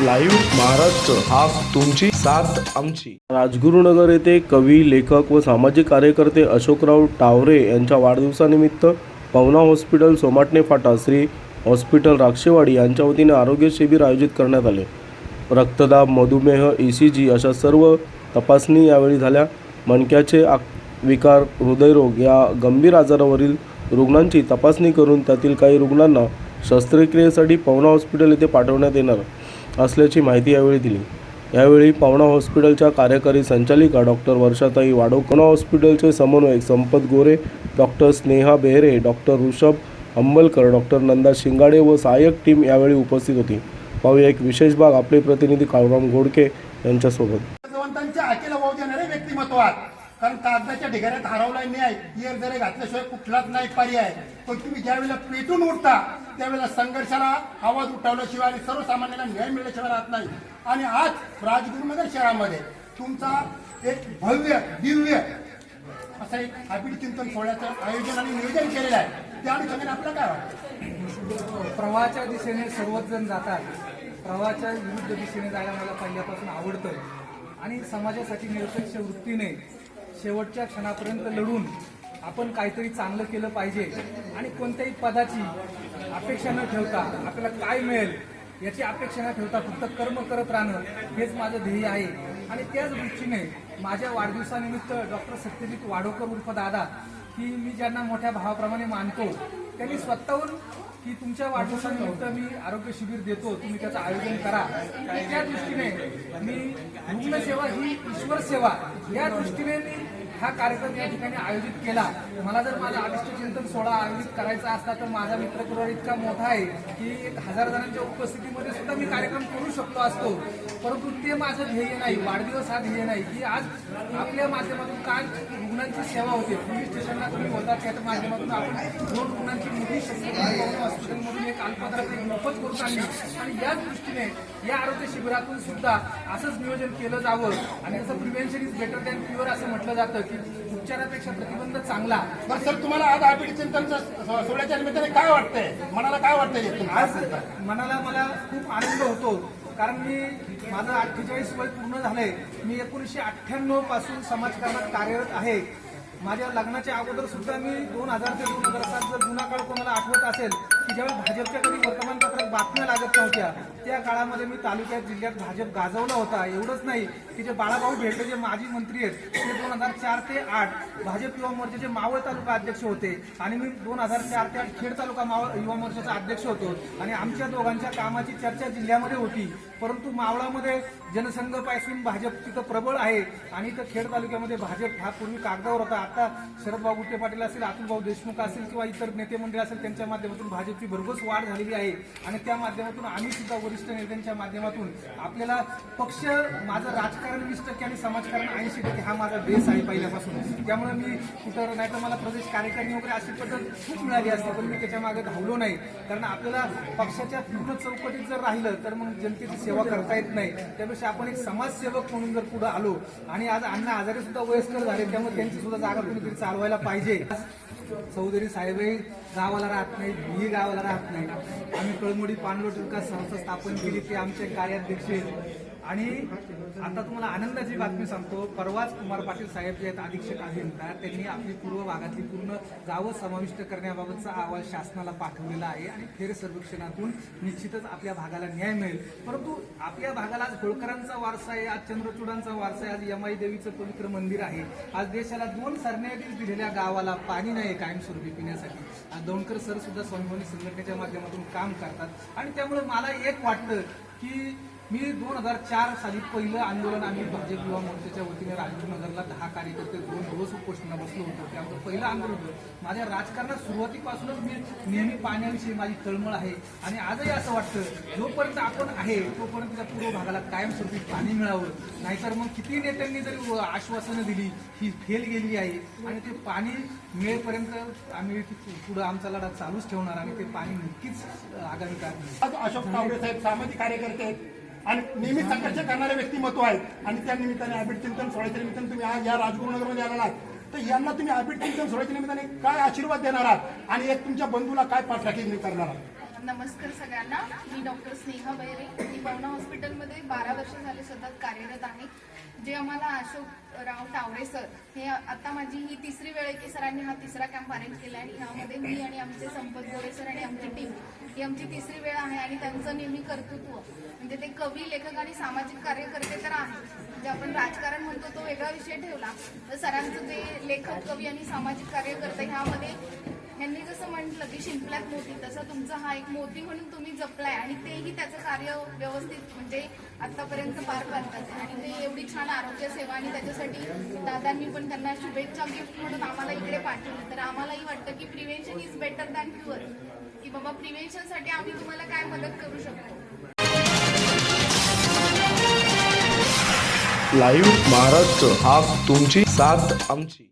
Live Maharashtra हा तुमची साथ आमची. राजगुरुनगर येथे कवी लेखक व सामाजिक कार्यकर्ते अशोकराव टावरे यांच्या वाढदिवसानिमित्त पवना हॉस्पिटल सोमाटणे फाटा श्री हॉस्पिटल राक्षेवाडी यांच्या वतीने आरोग्य शिबिर आयोजित करण्यात आले. रक्तदाब मधुमेह ई सी जी अशा सर्व तपासणी यावेळी झाल्या. मणक्याचे आक विकार हृदयरोग या गंभीर आजारावरील रुग्णांची तपासणी करून त्यातील काही रुग्णांना शस्त्रक्रियेसाठी पवना हॉस्पिटल येथे पाठवण्यात येणार. असल्याची माहिती यावेळी दिली. यावेळी पावणा हॉस्पिटलच्या कार्यकारी संचालिका डॉक्टर वर्षाताई वाडोकणा हॉस्पिटलचे समन्वयक Sampat Gore doctor Sneha Behere doctor Rishabh Ambalkar doctor Nanda Shingade व सहाय्यक टीम यावेळी उपस्थित होती. पाहूया एक विशेष भाग आपले प्रतिनिधी काळराम घोडके यांच्यासोबत. कारण कागदाच्या ढिगाऱ्यात हरवलाय न्याय इयर जरी घातल्याशिवाय कुठलाच नाही पर्याय पण तुम्ही ज्यावेळेला पेटून उठता त्यावेळेला संघर्षाला आवाज उठवल्याशिवाय आणि सर्वसामान्यांना न्याय मिळल्याशिवाय राहत नाही. आणि आज राजगुरुनगर शहरामध्ये तुमचा एक भव्य दिव्य असं एक हायब्रिड चिंतन सोहळ्याचं आयोजन आणि नियोजन केलेलं आहे. त्या अनुषंगाने आपल्याला काय वाटतं? प्रवाहाच्या दिशेने सर्वच जण जातात. प्रवाहाच्या विरुद्ध दिशेने जायला मला पहिल्यापासून आवडतं आणि समाजासाठी निरपेक्ष वृत्तीने शेवटच्या क्षणापर्यंत लढून आपण काहीतरी चांगलं केलं पाहिजे आणि कोणत्याही पदाची अपेक्षा न ठेवता आपल्याला काय मिळेल याची अपेक्षा न ठेवता फक्त कर्म करत राहणं हेच माझं ध्येय आहे. आणि त्याच दृष्टीने माझ्या वाढदिवसानिमित्त डॉक्टर सत्यजित वाडोकर उर्फ दादा की मी ज्यांना मोठ्या भावाप्रमाणे मानतो त्यांनी स्वतःहून की तुमच्या वाढदिवसानिमित्त मी आरोग्य शिबिर देतो तुम्ही त्याचं आयोजन करा. आणि त्या दृष्टीने मी रुग्णसेवा ही ईश्वर सेवा या दृष्टीने मी हा कार्यक्रम या ठिकाणी आयोजित केला. मला जर माझा आदिष्ट चिंतन सोहळा आयोजित करायचा असता तर माझा मित्रपरिवार इतका मोठा आहे की एक हजार जणांच्या उपस्थितीमध्ये सुद्धा मी कार्यक्रम करू शकतो असतो. परंतु ते माझं ध्येय नाही वाढदिवस हा ध्येय नाही की आज आपल्या माध्यमातून काय रुग्णांची सेवा होते. पोलीस स्टेशनला तुम्ही होता त्याच्या माध्यमातून आपण दोन रुग्णांची मोठी शस्त्रक्रिया हॉस्पिटलमधून एक अल्पदरात एक मोफत करून आणली. आणि याच दृष्टीने या आरोग्य शिबिरातून सुद्धा असंच नियोजन केलं जावं. आणि जसं prevention is better than cure असं म्हटलं जातं की उपचारापेक्षा प्रतिबंध चांगला. बरं सर तुम्हाला आज हायब्रिड चिंतनच्या सोहळ्याच्या निमित्ताने काय वाटतंय? मनाला काय वाटतंय आज मनाला मला खूप आनंद होतो. कारण मी माझं अठ्ठेचाळीस वय पूर्ण झालंय. मी एकोणीसशे अठ्ठ्याण्णवपासून समाजकारणात कार्यरत आहे. माझ्या लग्नाच्या अगोदर सुद्धा मी दोन हजार ते दोन हजार सात जर जुना काळ कोणाला आठवत असेल की ज्यावेळी भाजपच्या कधी वर्तमानपत्रात बातम्या लागत नव्हत्या त्या काळामध्ये मी तालुक्यात जिल्ह्यात भाजप गाजवला होता. एवढंच नाही की जे बाळाभाऊ भेटले जे माजी मंत्री आहेत ते दोन हजार चार ते आठ भाजप युवा मोर्चाचे मावळ तालुका अध्यक्ष होते. आणि मी दोन हजार चार ते आठ खेड तालुका मावळ युवा मोर्चाचा अध्यक्ष होतो. आणि आमच्या दोघांच्या कामाची चर्चा जिल्ह्यामध्ये होती. परंतु मावळामध्ये जनसंघपासून भाजप तिथं प्रबळ आहे आणि इथं खेड तालुक्यामध्ये भाजप हा पूर्वी कागदावर होता. आता शरदभाऊ गुट्टे पाटील असेल अतुलभाऊ देशमुख असेल किंवा इतर नेते मंडळी असेल त्यांच्या माध्यमातून भाजप भाजपची भरघोस वाढ झालेली आहे. आणि त्या माध्यमातून आम्ही सुद्धा वरिष्ठ नेत्यांच्या माध्यमातून आपल्याला पक्ष माझं राजकारण वीस टक्के आणि समाजकारण ऐंशी टक्के हा माझा बेस आहे पहिल्यापासून. त्यामुळे मी कुठं नाही तर मला प्रदेश कार्यकारिणी वगैरे अशी पद्धत खूप मिळाली असते पण मी त्याच्यामागे धावलो नाही. कारण आपल्याला पक्षाच्या पूर्ण चौकटीत जर राहिलं तर मग जनतेची सेवा करता येत नाही. त्यापेक्षा आपण एक समाजसेवक म्हणून जर पुढे आलो आणि आज अण्णा आजारी सुद्धा वयस्कर झाले त्यामुळे त्यांची सुद्धा जागा कुणीतरी चालवायला पाहिजे. चौधरी साहेबही गावाला राहत नाही ही गावाला राहत नाही आम्ही कळमोडी पाणलोट विकास संस्था स्थापन केली ते आमचे कार्याध्यक्ष आणि आता तुम्हाला आनंदाची बातमी सांगतो. परवाच कुमार पाटील साहेब जे आहेत अधीक्षक अभियंता त्यांनी आपली पूर्व भागातली पूर्ण गावं समाविष्ट करण्याबाबतचा अहवाल शासनाला पाठवलेला आहे आणि फेर सर्वेक्षणातून निश्चितच आपल्या भागाला न्याय मिळेल. परंतु आपल्या भागाला आज होळकरांचा वारसा आहे आज चंद्रचूडांचा वारसा आहे आज यमाई देवीचं पवित्र मंदिर आहे. आज देशाला दोन सरन्यायाधीश दिलेल्या गावाला पाणी नाही आहे कायमस्वरूपी पिण्यासाठी. आज दौंडकर सर सुद्धा स्वाभिमानी संघटनेच्या माध्यमातून काम करतात. आणि त्यामुळे मला एक वाटतं की मी दोन हजार चार साली पहिलं आंदोलन आम्ही भाजप युवा मोर्चाच्या वतीने राजगुरुनगरला दहा कार्यकर्ते दोन दिवस उपोषणाला बसलो होतो. त्यामुळे पहिलं आंदोलन होतं. माझ्या राजकारणात सुरुवातीपासूनच मी नेहमी पाण्याविषयी माझी तळमळ आहे. आणि आजही असं वाटतं जोपर्यंत आपण आहे तोपर्यंत त्या पूर्व भागाला कायमस्वरूपी पाणी मिळावं. नाहीतर मग किती नेत्यांनी जरी आश्वासनं दिली ही फेल गेली आहे. आणि ते पाणी मिळेपर्यंत आम्ही पुढं आमचा लढा चालूच ठेवणार आणि ते पाणी नक्कीच आगामी काळ अशोक साहेब सामाजिक कार्यकर्ते आहेत. आणि नेहमी संघर्ष करणारे व्यक्तिमत्व आहेत. आणि त्या निमित्ताने हायब्रिड चिंतन सोहळ्याच्या निमित्ताने तुम्ही आज या राजगुरुनगरमध्ये आलेला आहात. तर यांना तुम्ही हायब्रिड चिंतन सोहळ्याच्या निमित्ताने काय आशीर्वाद देणार आहात? आणि एक तुमच्या बंधूला काय पाठराखी करणार आहात? नमस्कार सगळ्यांना. मी डॉक्टर स्नेहा बैरे. मी पवना हॉस्पिटलमध्ये बारा वर्ष झाले सतत कार्यरत आहे. जे आम्हाला अशोक राव टावरे सर हे आता माझी ही तिसरी वेळ आहे की सरांनी हा तिसरा कॅम्प अरेंज केला आणि ह्यामध्ये मी आणि आमचे संपत गोरे सर आणि आमची टीम ही आमची तिसरी वेळ आहे आणि त्यांचं नेहमी कर्तृत्व. म्हणजे ते कवी लेखक आणि सामाजिक कार्यकर्ते तर आहे म्हणजे आपण राजकारण म्हणतो तो वेगळा विषय ठेवला. तर सरांचं जे लेखक कवी आणि सामाजिक कार्यकर्ते ह्यामध्ये यांनी जसं म्हटलं की शिंपल्यात मोती तसं तुमचा हा एक मोती म्हणून तुम्ही जपलाय आणि तेही त्याचं कार्य व्यवस्थित म्हणजे आतापर्यंत पार पाडतात. आणि ते एवढी छान आरोग्य सेवा आणि त्याच्यासाठी दादांनी पण त्यांना शुभेच्छा गिफ्ट म्हणून आम्हाला इकडे पाठवली. तर आम्हालाही वाटतं की prevention is better than cure की बाबा प्रिव्हेन्शनसाठी आम्ही तुम्हाला काय मदत करू शकतो? लाईव्ह महाराष्ट्र हा तुमची साथ आमची.